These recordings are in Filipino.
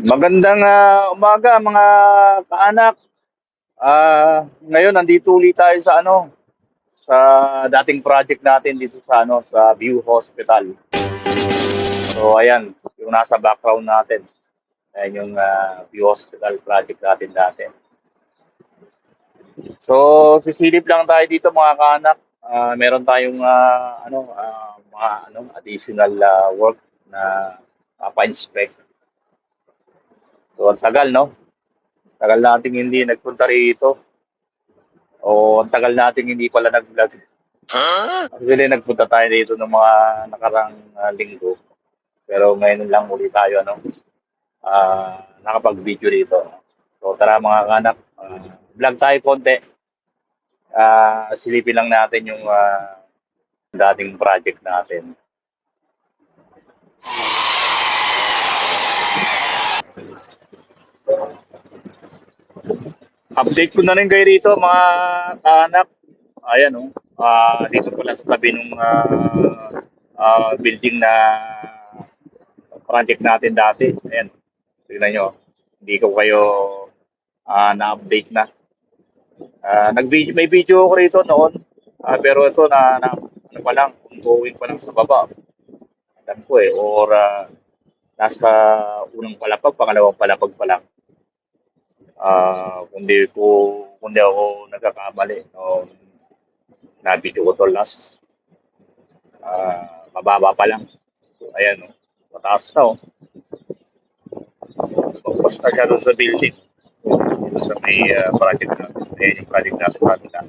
Magandang ah, umaga mga kaanak. Ah, ngayon nandito ulit tayo sa ano, sa dating project natin dito sa ano, sa View Hospital. So ayan, yung nasa background natin. Ayan yung ah, View Hospital project natin dati. So sisilip lang tayo dito mga kaanak. Ah, meron tayong ah, ano, ah, mga ano, additional ah, work na papa-inspect. So ang tagal, no? Tagal nating hindi nagpunta rito. O ang tagal nating hindi pala nag-vlog. Actually, nagpunta tayo dito ng mga nakarang ah, linggo. Pero ngayon lang ulit tayo, ano, ah, nakapag-video dito. So tara mga kanak, ah, vlog tayo konti. Ah, silipin lang natin yung ah, dating project natin. Update ko na rin kayo rito mga kaanak. Ayan oh. Ah, dito pala sa tabi ng ah, building na project natin dati. Ayan. Tingnan nyo. Hindi ko kayo ah, na-update na. Ah, nag-video, may video ako rito noon. Ah, pero ito na, na ano pa lang, ongoing pa lang sa baba. Alam ko eh. Or ah, nasa unang palapag, pangalawang palapag pa lang. Ah, kundi ko kundi ako nagkakamali no? Na video ko to last. Ah mababa pa lang. So, ayan oh mataas na oh. Pagpas na siya doon sa building. Sa may ah, project natin ayan yung project natin natin na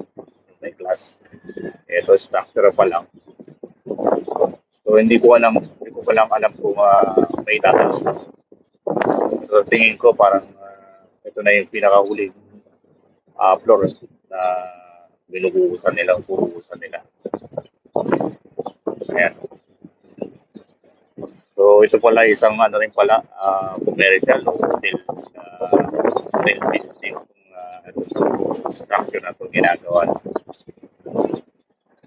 may class ito structure pa lang. So hindi ko alam hindi ko pa lang alam kung ah, may tatas pa. So tingin ko parang ito na yung pinakahuling uh, floor na binubuhusan nila, bubuhusan nila. Ayan. So ito pala isang ano rin pala, uh, commercial o hotel, uh, hotel building kung uh, ito sa structure na ito ginagawa.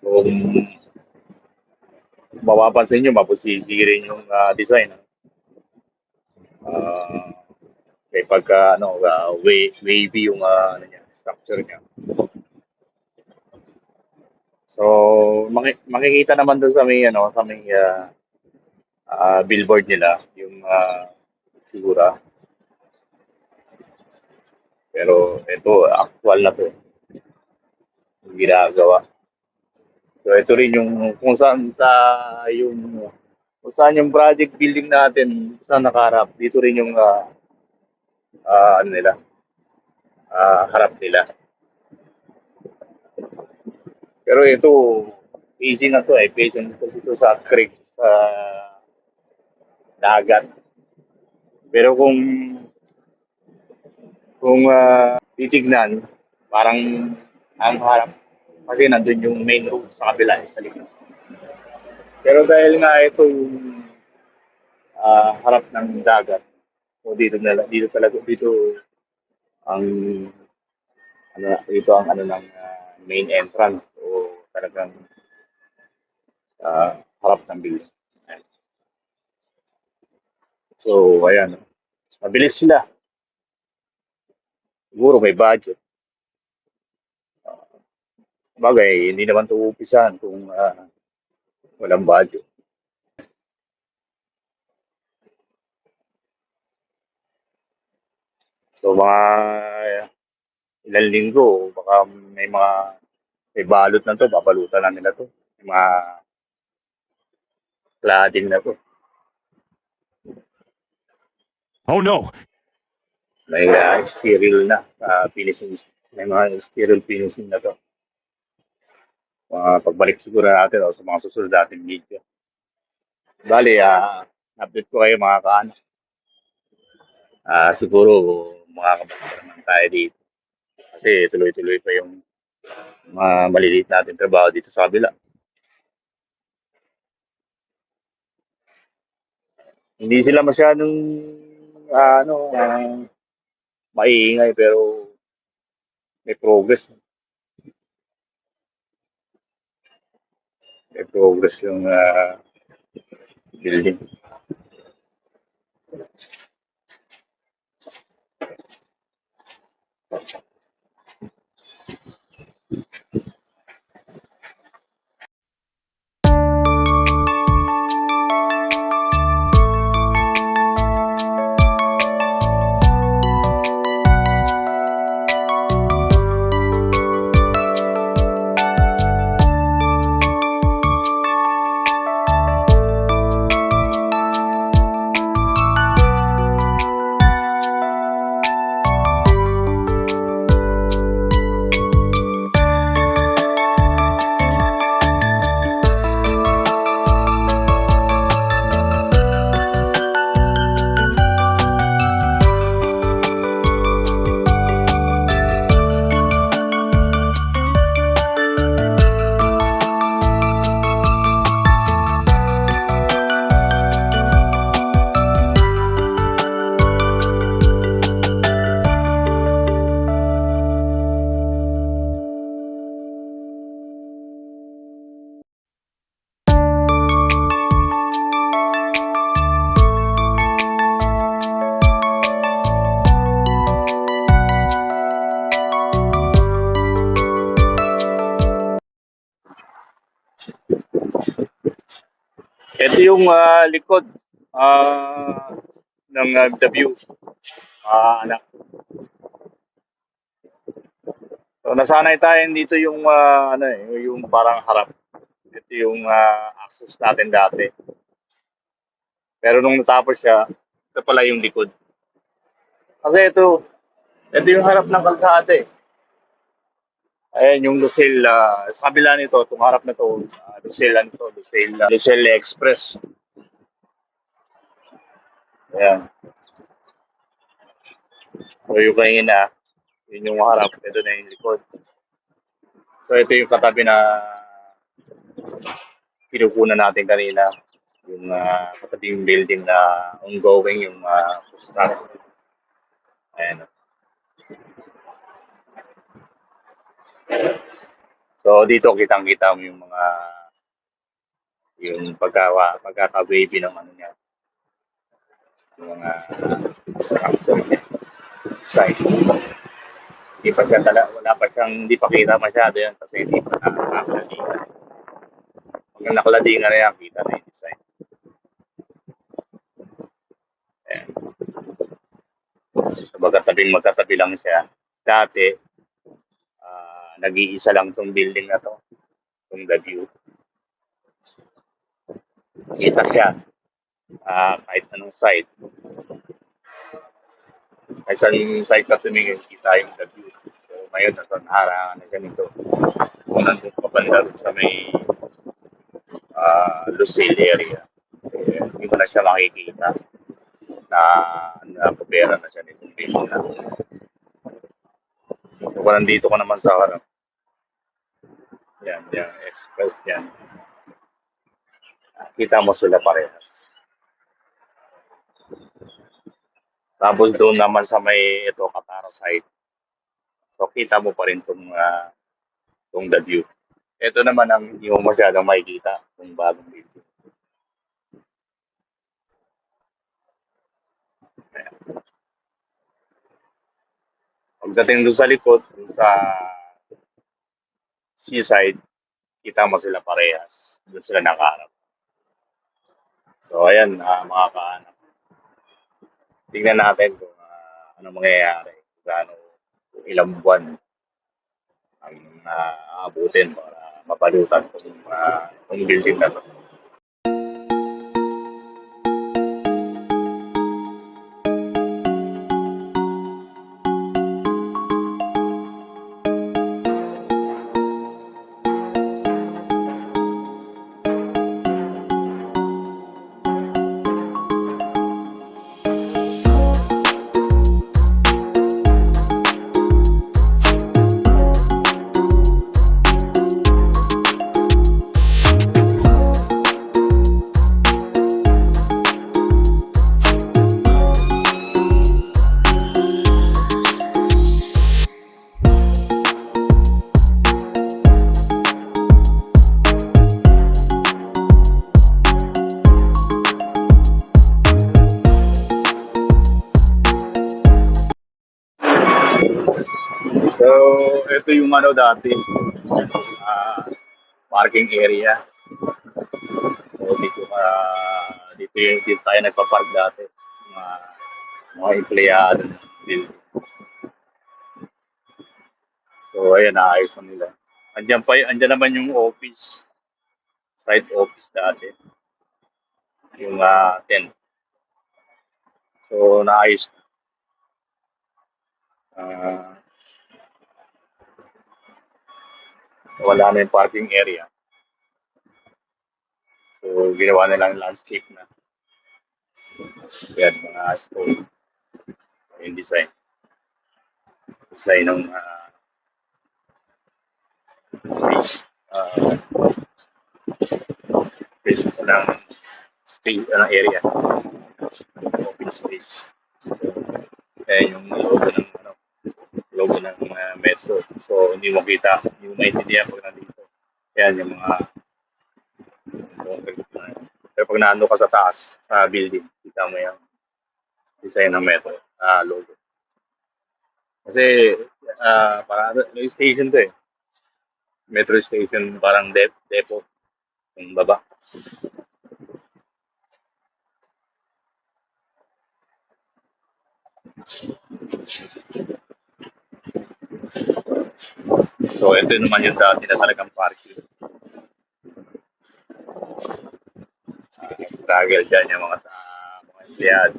Kung mapapansin nyo, mapusisi yung uh, design may pagka ano uh, wavy yung uh, ano niya, structure niya. So maki- makikita naman doon sa may ano sa may uh, uh, billboard nila yung uh, sigura. Pero ito actual na to. Yung ginagawa. So ito rin yung kung saan sa yung kung saan yung project building natin sa nakaharap. Dito rin yung uh, uh, ano nila, ah, harap nila. Pero ito, easy na to eh. Facing kasi ito sa creek, sa dagat. Pero kung kung ah, titignan, parang ang harap. Kasi nandun yung main road sa kabila sa likod. Pero dahil nga ito yung ah, harap ng dagat, o dito na dito talaga dito ang ano dito ang ano ng ah, main entrance o talagang ah, harap ng building. So, ayan. Mabilis sila. Siguro may budget. Bagay, hindi naman ito upisahan kung ah, walang budget. So, mga ilang linggo, baka may mga may balot na to, babalutan na nila to. May mga cladding na to. Oh no! May uh, sterile na uh, finishing. May mga sterile finishing na to. Mga pagbalik siguro natin o, sa mga susunod natin video. Bali, ah update ko kayo mga kaanak. Ah siguro makakabalik naman tayo dito. Kasi tuloy-tuloy pa yung mga maliliit natin trabaho dito sa kabila. Hindi sila masyadong ah, ano, ah, maiingay pero may progress. May progress yung ah, building. Ito yung ah, likod ah, ng uh, The View. Ah, anak. So nasanay tayo dito yung ah, ano eh, yung parang harap. Ito yung ah, access natin dati. Pero nung natapos siya, ito pala yung likod. Kasi ito, ito yung harap ng kalsada eh. Ayan yung Lucille, ah, sa kabila nito, itong harap na to, uh, Lucille, ano to, Lucille, ah, Lucille Express. Ayan. So yung kanina, yun yung harap, ito na yung likod. So ito yung katabi na kinukunan natin kanina. Yung uh, katabi yung building na ongoing, yung uh, construction. Ayan. So dito kitang-kita mo yung mga yung pagka pagkaka-wavy ng ano niya. Yung mga structure niya. Site. Hindi pa siya tala, wala pa siyang, hindi pa kita masyado yan kasi hindi pa nakakaladingan. Pag nakaladingan na yan, kita na yung design. Ayan. So magkatabi, magkatabi lang siya. Dati, nag-iisa lang tong building na to. Itong The View. Kita siya. Ah, kahit anong side. Kahit saan side ka tumingin, kita yung The View. So, ngayon, nasa naharangan na siya nito. Kung nandun pa banda dun sa may ah, Lucille area. Eh, hindi mo na siya makikita na nakapera na siya nitong building na. So, nandito ka naman sa harap, yan, express yan. Kita mo sila parehas. Tapos doon naman sa may ito, Katara side. So kita mo pa rin itong uh, itong the view. Ito naman ang hindi mo masyadong makikita itong bagong. Ayan. Pagdating doon sa likod, doon sa seaside, kita mo sila parehas. Doon sila nakaharap. So, ayan, uh, mga kaanak. Tingnan natin kung ah, ano mangyayari. Kung gaano, kung ilang buwan ang naaabutin para mapalutan itong, uh, itong building na to. Ano dati, ah, parking area. So dito ka dito, yung- dito tayo nagpa-park dati. Mga mga empleyado. So ayan, naayos na nila. Andiyan pa, andiyan naman yung office. Side office dati. Yung ah, tent. So naayos. Ah, wala na yung parking area. So, ginawa na lang landscape na. Yan, mga stone. Yung design. Design ng ah, space. Uh, space ng space, ng area. Open space. Kaya yung logo ng logo ng ah, metro. So, hindi mo kita, hindi mo maintindihan pag nandito. Yan yung mga pero pag naano ka sa taas, sa building, kita mo yung design ng metro, ah logo. Kasi, ah parang may station to eh. Metro station, parang dep depot, yung baba. So, ito naman yung dati na talagang parking. Ah, struggle dyan yung mga, uh, mga empleyado.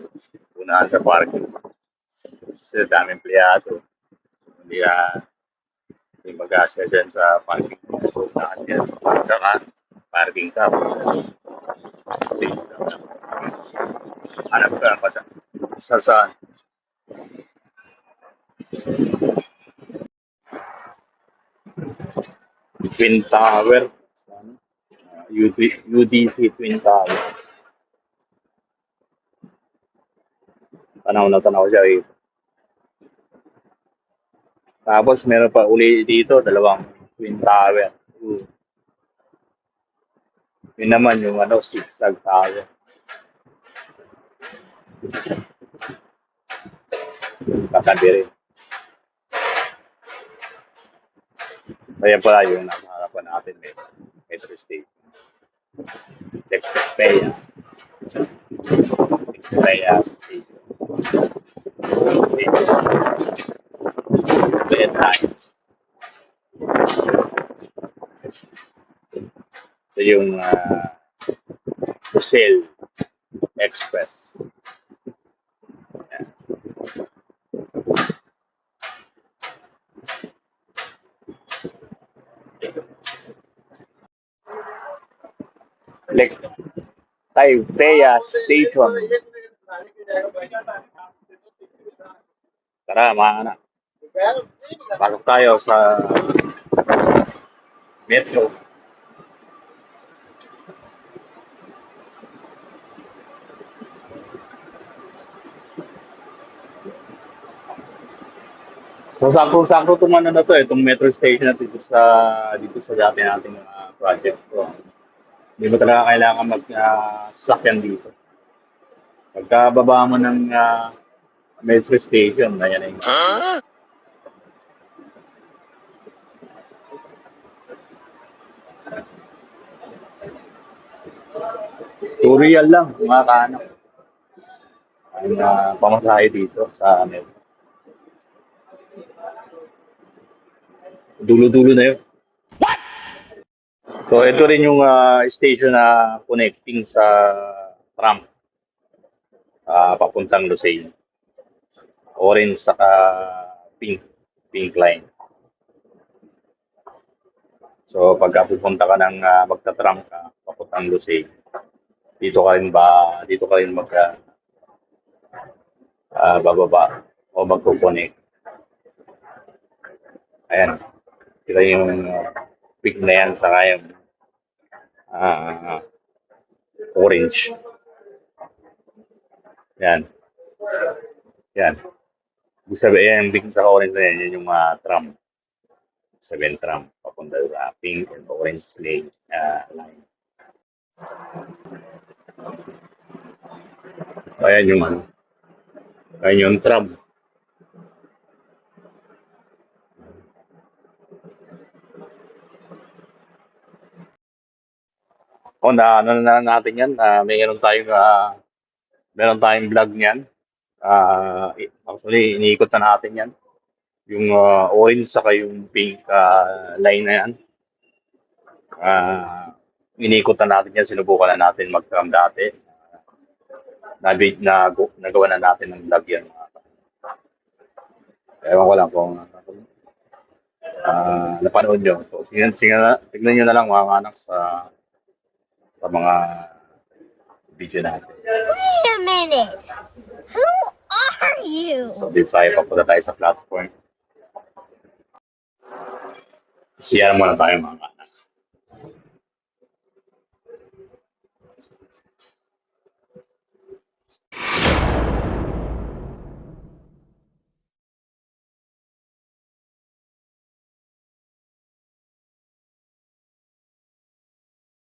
Unahan sa parking. Kasi dami empleyado. Hindi ka hindi mag-asya dyan sa parking. So, unahan yan. Parking ka, parking ka. Hanap ka pa sa sa saan. Twin Tower. UDC Twin Tower. Tanaw na tanaw siya eh. Tapos meron pa uli dito, dalawang Twin Tower. Yun naman yung ano, zigzag tower. Kasabi rin. Kaya pala yung nasa harapan natin, may metro station. Tekpeya. Tekpeya station. Tekpeya tayo. Ito yung uh, Lucille Express. Like, Taipei Station. Tara, mga anak. Pasok tayo sa metro. So, sakto-sakto itong ano na to, itong metro station na dito sa, dito sa dati nating mga project ko. Hindi mo talaga kailangan mag-sasakyan dito. Pagkababa mo ng ah, metro station, na yan na yung Tutorial lang, mga kaano. Ang uh, pamasahe dito sa metro. Dulo-dulo na yun. So, ito rin yung ah, station na connecting sa tram. ah papuntang Lucille. Orange saka pink. Pink line. So, pagka pupunta ka ng ah, magta-tram ka, papuntang Lucille, dito ka rin ba, dito ka rin mag ah, bababa o magpo-connect. Ayan. Kita yung uh, pink na yan sa yung ah, orange. Yan. Yan. Ibig sabihin, big sa orange na yan, yan yung mga tram. Seven tram. Papunta sa pink and orange lane. ah, line. Ayan yung ano. Ayan yung tram. O na ano na natin yan, ah, mayroon tayong ah, meron tayong vlog niyan. I- actually iniikot na natin yan. Yung ah, orange saka yung pink ah, line na yan. Ah, iniikot na natin yan, sinubukan na natin mag-cam dati. Na, na, nagawa na natin ng vlog yan. Ewan ko lang kung ah, napanood nyo. So, tingnan, tingnan, tignan nyo na lang mga anak sa sa mga video natin. Wait a minute. Who are you? So, dito tayo, papunta tayo sa platform. Siya muna tayo mga